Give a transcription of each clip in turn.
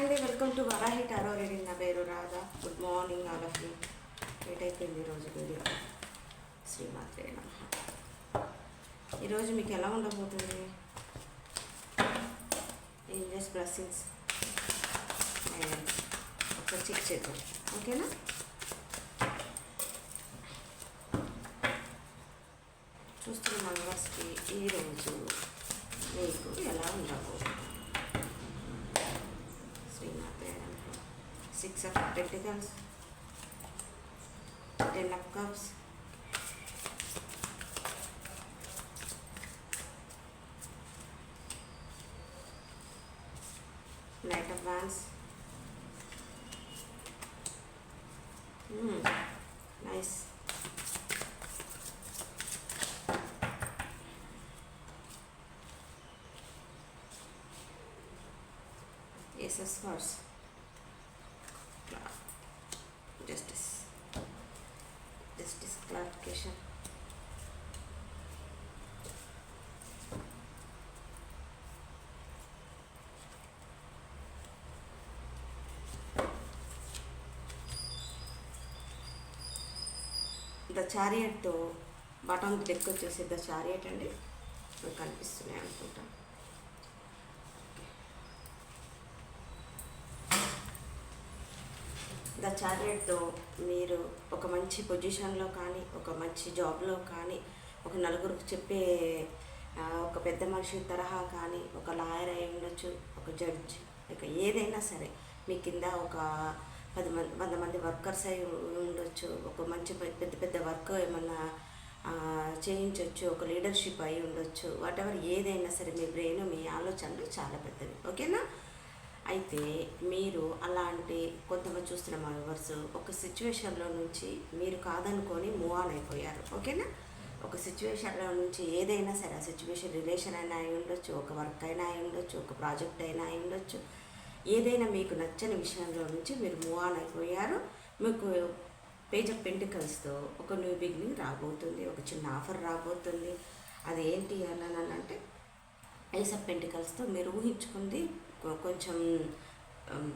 అండి welcome to Varahi tarot reading. నా పేరు Radha. Good morning all of you. Late అయిపోయింది ఈరోజు వీడియో. శ్రీమాత్రే నమః. ఈరోజు మీకు ఎలా ఉండబోతుంది? ఏం చేసి బ్లస్సింగ్స్ ఒకసారి చెక్ చేద్దాం. ఓకేనా? చూస్తున్న మంగళస్కి ఈరోజు మీకు ఎలా ఉండబోతుంది? of Pentacles, Ten of Cups, Knight of Wands. Hmm, nice. Yes, of course. The చారియట్తో button deck వచ్చేసి ద చారియట్ అండి. మీకు కనిపిస్తున్నాయి అనుకుంటా. ద చారియట్తో మీరు ఒక మంచి పొజిషన్లో కానీ ఒక మంచి జాబ్లో కానీ ఒక నలుగురికి చెప్పే ఒక పెద్ద మనిషి తరహా కానీ ఒక లాయర్ అయి ఉండొచ్చు ఒక జడ్జ్ ఇక ఏదైనా సరే మీ కింద ఒక పది మంది వంద మంది వర్కర్స్ అయి ఉండొచ్చు. ఒక మంచి పెద్ద పెద్ద పెద్ద వర్క్ ఏమన్నా చేయించవచ్చు ఒక లీడర్షిప్ అయి ఉండొచ్చు. వాట్ ఎవర్ ఏదైనా సరే మీ బ్రెయిన్ మీ ఆలోచనలు చాలా పెద్దవి. ఓకేనా? అయితే మీరు అలాంటి కొంతమంది చూస్తున్న మా వ్యూవర్స్ ఒక సిచ్యువేషన్లో నుంచి మీరు కాదనుకొని మూవ్ ఆన్ అయిపోయారు. ఓకేనా? ఒక సిచ్యువేషన్లో నుంచి ఏదైనా సరే ఆ సిచ్యువేషన్ రిలేషన్ అయినా అయి ఉండొచ్చు. ఒక వర్క్ అయినా అయి ఉండొచ్చు. ఒక ప్రాజెక్ట్ అయినా అయి ఉండొచ్చు. ఏదైనా మీకు నచ్చని విషయంలో నుంచి మీరు మూవ్ ఆన్ అయిపోయారు. మీకు పేజ్ ఆఫ్ పెంటికల్స్తో ఒక న్యూ బిగినింగ్ రాబోతుంది ఒక చిన్న ఆఫర్ రాబోతుంది. అది ఏంటి అని అంటే ఐస్ ఆఫ్ పెంటికల్స్తో మీరు ఊహించుకుంది కొంచెం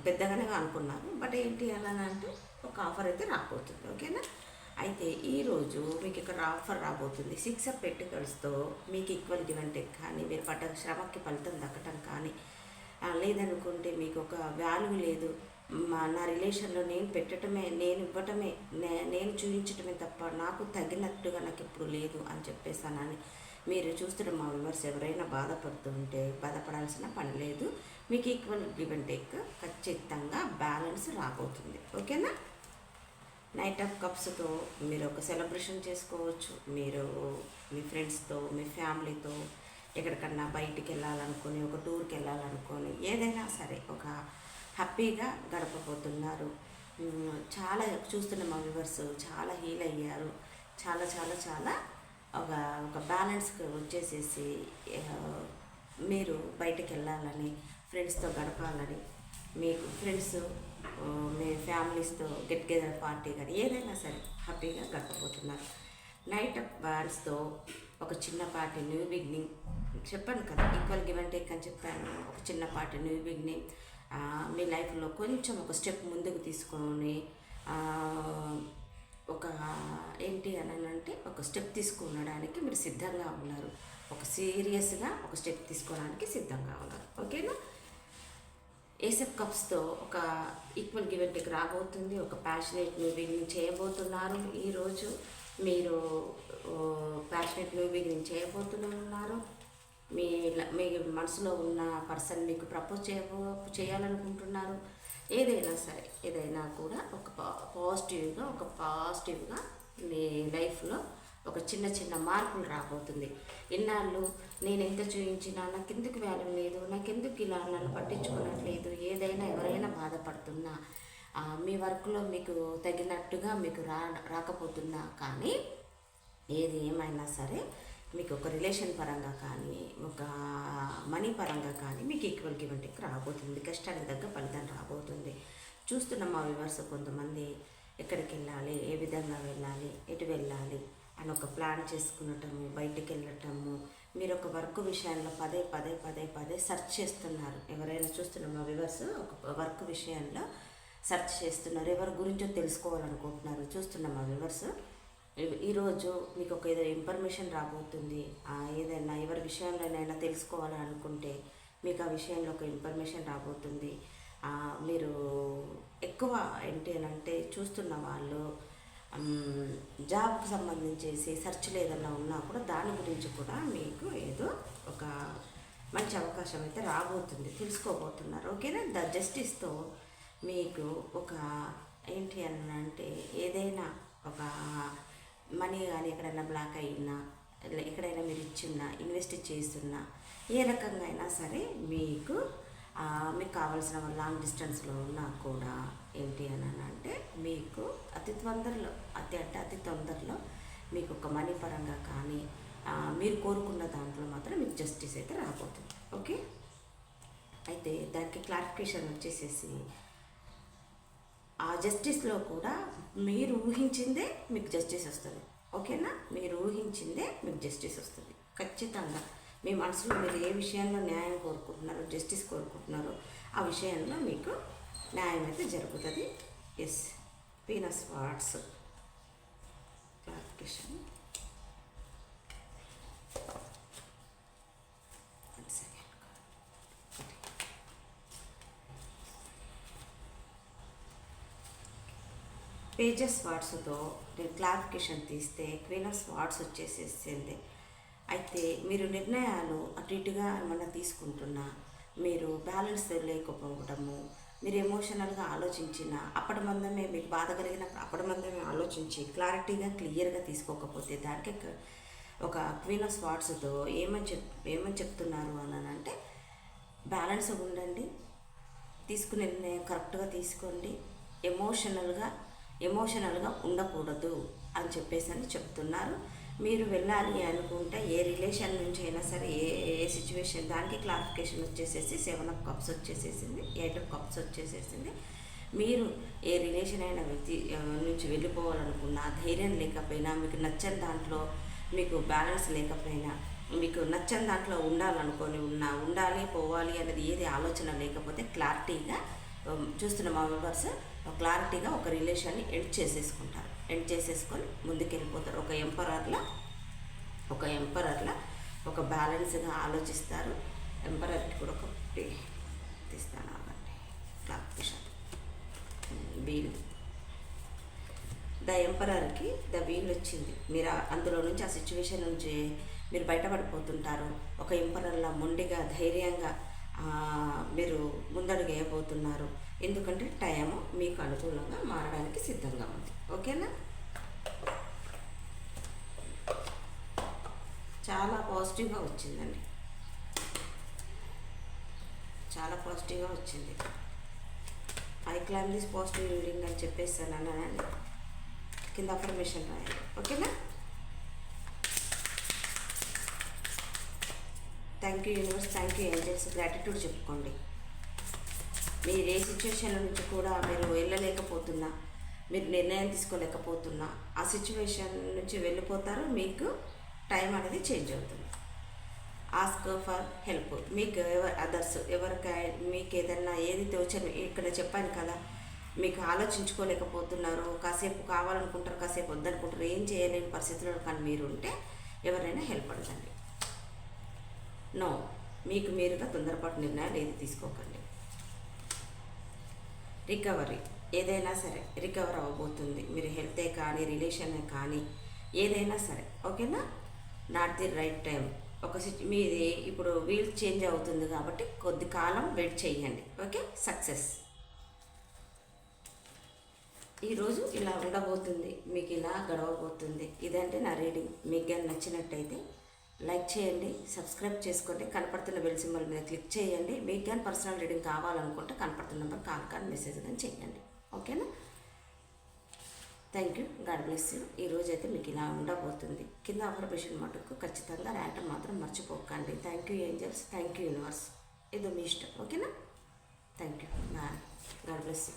పెద్దగానే అనుకున్నారు. బట్ ఏంటి అలా అంటే ఒక ఆఫర్ అయితే రాబోతుంది. ఓకేనా అయితే ఈరోజు మీకు ఇక్కడ ఆఫర్ రాబోతుంది. సిక్స్ ఆఫ్ పెంటికల్స్తో మీకు ఈక్వల్ గివెన్ కానీ మీరు పడ్డ శ్రమకి ఫలితం దక్కటం కానీ లేదనుకుంటే మీకు ఒక వాల్యూ లేదు. మా నా రిలేషన్లో నేను పెట్టడమే నేను ఇవ్వటమే నే- నేను చూపించటమే తప్ప నాకు తగినట్టుగా నాకు ఇప్పుడు లేదు అని చెప్పేసానని మీరు చూస్తున్న మా విమర్శ ఎవరైనా బాధపడుతుంటే బాధపడాల్సిన పని లేదు. మీకు ఈక్వల్ గివెన్ టేక్ ఖచ్చితంగా బ్యాలెన్స్ రాబోతుంది. ఓకేనా? నైట్ ఆఫ్ కప్స్తో మీరు ఒక సెలబ్రేషన్ చేసుకోవచ్చు. మీరు మీ ఫ్రెండ్స్తో మీ ఫ్యామిలీతో ఎక్కడికన్నా బయటికి వెళ్ళాలనుకొని ఒక టూర్కి వెళ్ళాలనుకొని ఏదైనా సరే ఒక హ్యాపీగా గడపబోతున్నారు. చాలా చూస్తున్న మా వ్యూవర్స్ చాలా హీల్ అయ్యారు. చాలా చాలా చాలా ఒక ఒక బ్యాలెన్స్కి వచ్చేసేసి మీరు బయటికి వెళ్ళాలని ఫ్రెండ్స్తో గడపాలని మీకు ఫ్రెండ్స్ మీ ఫ్యామిలీస్తో గెట్ టుగెదర్ పార్టీ కానీ ఏదైనా సరే హ్యాపీగా గడపబోతున్నారు. నైట్ బ్యాండ్స్తో ఒక చిన్నపాటి న్యూ బిగినింగ్ చెప్పాను కదా ఈక్వల్ గివ్ అండ్ టేక్ అని చెప్పాను. ఒక చిన్నపాటి న్యూ బిగినింగ్ మీ లైఫ్లో కొంచెం ఒక స్టెప్ ముందుకు తీసుకొని ఒక ఏంటి అని అంటే ఒక స్టెప్ తీసుకునడానికి మీరు సిద్ధంగా ఉన్నారు. ఒక సీరియస్గా ఒక స్టెప్ తీసుకోవడానికి సిద్ధంగా ఉన్నారు. ఓకేనా ఏసెఫ్ కప్స్తో ఒక ఈక్వల్ గివెంట్కి రాబోతుంది. ఒక ప్యాషనేట్ మూవింగ్ చేయబోతున్నారు ఈరోజు మీరు ప్యాషనేట్ మూవింగ్ చేయబోతున్నారు మీ ల- మీ మనసులో ఉన్న పర్సన్ మీకు ప్రపోజ్ చేయబో చేయాలనుకుంటున్నారు. ఏదైనా సరే ఏదైనా కూడా ఒక పా- పాజిటివ్గా ఒక పాజిటివ్గా మీ లైఫ్లో ఒక చిన్న చిన్న మార్పులు రాబోతుంది. ఇన్నాళ్ళు నేను ఎంత చూపించినా నాకు ఎందుకు వాల్యూ లేదు నాకు ఎందుకు ఇలా నన్ను పట్టించుకోనట్లేదు ఏదైనా ఎవరైనా బాధపడుతున్నా మీ వర్క్లో మీకు తగినట్టుగా మీకు రా రాకపోతున్నా కానీ ఏది ఏమైనా సరే మీకు ఒక రిలేషన్ పరంగా కానీ ఒక మనీ పరంగా కానీ మీకు ఈక్వల్ గివ్ అండ్ రాబోతుంది. కష్టానికి తగ్గ ఫలితం రాబోతుంది. చూస్తున్న మా వివర్స్ కొంతమంది ఎక్కడికి వెళ్ళాలి ఏ విధంగా వెళ్ళాలి ఎటు వెళ్ళాలి అని ఒక ప్లాన్ చేసుకునటము బయటికి వెళ్ళటము మీరు ఒక వర్క్ విషయంలో పదే పదే పదే పదే సెర్చ్ చేస్తున్నారు. ఎవరైనా చూస్తున్న మా వివర్స్ ఒక వర్క్ విషయంలో సెర్చ్ చేస్తున్నారు. ఎవరి గురించో తెలుసుకోవాలనుకుంటున్నారు. చూస్తున్నాం మా వ్యూవర్స్ ఈరోజు మీకు ఒక ఏదో ఇన్ఫర్మేషన్ రాబోతుంది. ఏదైనా ఎవరి విషయంలోనైనా తెలుసుకోవాలని అనుకుంటే మీకు ఆ విషయంలో ఒక ఇన్ఫర్మేషన్ రాబోతుంది. మీరు ఎక్కువ ఏంటి అని అంటే చూస్తున్న వాళ్ళు జాబ్కి సంబంధించేసి సెర్చ్లు ఏదైనా ఉన్నా కూడా దాని గురించి కూడా మీకు ఏదో ఒక మంచి అవకాశం అయితే రాబోతుంది. తెలుసుకోబోతున్నారు. ఓకేనా? ద జస్టిస్తో మీకు ఒక ఏంటి అని అంటే ఏదైనా ఒక మనీ కానీ ఎక్కడైనా బ్లాక్ అయినా ఎక్కడైనా మీరు ఇచ్చిన్నా ఇన్వెస్ట్ చేస్తున్నా ఏ రకంగా అయినా సరే మీకు మీకు కావాల్సిన లాంగ్ డిస్టెన్స్లో ఉన్నా కూడా ఏంటి అని అంటే మీకు అతి తొందరలో అతి అంటే అతి తొందరలో మీకు ఒక మనీ పరంగా కానీ మీరు కోరుకున్న దాంట్లో మాత్రం మీకు జస్టిస్ అయితే రాబోతుంది. ఓకే? అయితే దానికి క్లారిఫికేషన్ వచ్చేసేసి ఆ జస్టిస్లో కూడా మీరు ఊహించిందే మీకు జస్టిస్ వస్తుంది. ఓకేనా? మీరు ఊహించిందే మీకు జస్టిస్ వస్తుంది. ఖచ్చితంగా. మీ మనసులో మీరు ఏ విషయంలో న్యాయం కోరుకుంటున్నారో జస్టిస్ కోరుకుంటున్నారో ఆ విషయంలో మీకు న్యాయం అయితే జరుగుతుంది. ఎస్ పీనస్ వాట్స్ క్లారిఫికేషన్ పేజెస్ వాట్స్తో నేను క్లారిఫికేషన్ తీస్తే క్వీన్ ఆఫ్ వాట్స్ వచ్చేసేసింది. అయితే మీరు నిర్ణయాలు అటు ఇటుగా ఏమన్నా తీసుకుంటున్నా మీరు బ్యాలెన్స్ లేకపోవడము మీరు ఎమోషనల్గా ఆలోచించిన అప్పటి మందమే మీకు బాధ కలిగిన అప్పటి మందమే ఆలోచించి క్లారిటీగా క్లియర్గా తీసుకోకపోతే దానికి ఒక- క్వీన్ ఆఫ్ స్వాట్స్తో ఏమని చెప్ ఏమని చెప్తున్నారు అని అంటే బ్యాలెన్స్ ఉండండి తీసుకునే నిర్ణయం కరెక్ట్గా తీసుకోండి ఎమోషనల్గా ఎమోషనల్గా ఉండకూడదు అని చెప్పేసి అని చెప్తున్నారు. మీరు వెళ్ళాలి అనుకుంటే ఏ రిలేషన్ నుంచి అయినా సరే ఏ ఏ సిచ్యువేషన్ దానికి క్లారిఫికేషన్ వచ్చేసేసి సెవెన్ ఆఫ్ కప్స్ వచ్చేసేసింది ఎయిట్ ఆఫ్ కప్స్ వచ్చేసేసింది. మీరు ఏ రిలేషన్ అయిన వ్యక్తి నుంచి వెళ్ళిపోవాలనుకున్నా ధైర్యం లేకపోయినా మీకు నచ్చని దాంట్లో మీకు బ్యాలెన్స్ లేకపోయినా మీకు నచ్చని దాంట్లో ఉండాలనుకొని ఉన్నా ఉండాలి పోవాలి అనేది ఏది ఆలోచన లేకపోతే క్లారిటీగా చూస్తున్న మా మెంబర్స్ క్లారిటీగా ఒక రిలేషన్ని ఎండ్ చేసేసుకుంటారు. ఎండ్ చేసేసుకొని ముందుకెళ్ళిపోతారు. ఒక ఎంపరర్లా ఒక ఎంపరర్లా ఒక బ్యాలెన్స్గా ఆలోచిస్తారు. ఎంపరర్కి కూడా ఒక తీస్తాను అవ్వండి క్లారిఫికేషన్ వీల్ ద ఎంపరర్కి ద వీల్ వచ్చింది. మీరు ఆ- అందులో నుంచి ఆ సిచ్యువేషన్ నుంచి మీరు బయటపడిపోతుంటారు. ఒక ఎంపరర్లా మొండిగా ధైర్యంగా మీరు ముందడుగు వేయబోతున్నారు. ఎందుకంటే టైం మీకు అనుకూలంగా మారడానికి సిద్ధంగా ఉంది. ఓకేనా? చాలా పాజిటివ్గా వచ్చిందండి. చాలా పాజిటివ్గా వచ్చింది. I claim this positive reading అని చెప్పేస్తాను అన్నానండి. కింద అఫర్మేషన్ రాయాలి. ఓకేనా? Thank you universe thank you angels gratitude చెప్పుకోండి. మీరు ఏ సిచ్యువేషన్ నుంచి కూడా మీరు వెళ్ళలేకపోతున్నా మీరు నిర్ణయం తీసుకోలేకపోతున్నా ఆ సిచ్యువేషన్ నుంచి వెళ్ళిపోతారు మీకు టైం అనేది చేంజ్ అవుతుంది. ఆస్క్ ఫర్ హెల్ప్ మీకు ఎవరు అదర్స్ ఎవరికై మీకు ఏదన్నా ఏది తోచని ఇక్కడ చెప్పాను కదా మీకు ఆలోచించుకోలేకపోతున్నారు కాసేపు కావాలనుకుంటారు కాసేపు వద్దనుకుంటారు ఏం చేయలేని పరిస్థితుల్లో కానీ మీరు ఉంటే ఎవరైనా హెల్ప్ అడగండి. నో మీకు మీరుగా తొందరపాటు నిర్ణయాలు ఏది తీసుకోకండి. రికవరీ ఏదైనా సరే రికవర్ అవ్వబోతుంది. మీరు హెల్తే కానీ రిలేషనే కానీ ఏదైనా సరే ఓకేనా? నాట్ ది రైట్ టైం ఒక సిచ్ మీది ఇప్పుడు వీల్ చేంజ్ అవుతుంది కాబట్టి కొద్ది కాలం వెయిట్ చేయండి. ఓకే? సక్సెస్. ఈరోజు ఇలా ఉండబోతుంది మీకు ఇలా గడవబోతుంది. ఇదంటే నా రీడింగ్. మీకు కానీ నచ్చినట్టయితే లైక్ చేయండి సబ్స్క్రైబ్ చేసుకోండి కనపడుతున్న బెల్ సింబల్ మీద క్లిక్ చేయండి. మీకు కానీ పర్సనల్ రీడింగ్ కావాలనుకుంటే కనపడుతున్న నెంబర్ కాల్ కానీ మెసేజ్ కానీ చేయండి. ఓకేనా? Thank you God bless you. ఈ రోజు అయితే మీకు ఇలా ఉండబోతుంది. కింద అఫర్మేషన్ మటుకు ఖచ్చితంగా రాయటం మాత్రం మర్చిపోకండి. Thank you angels. Thank you universe. ఇది మీ ఇష్టం. ఓకేనా? Thank you God bless you.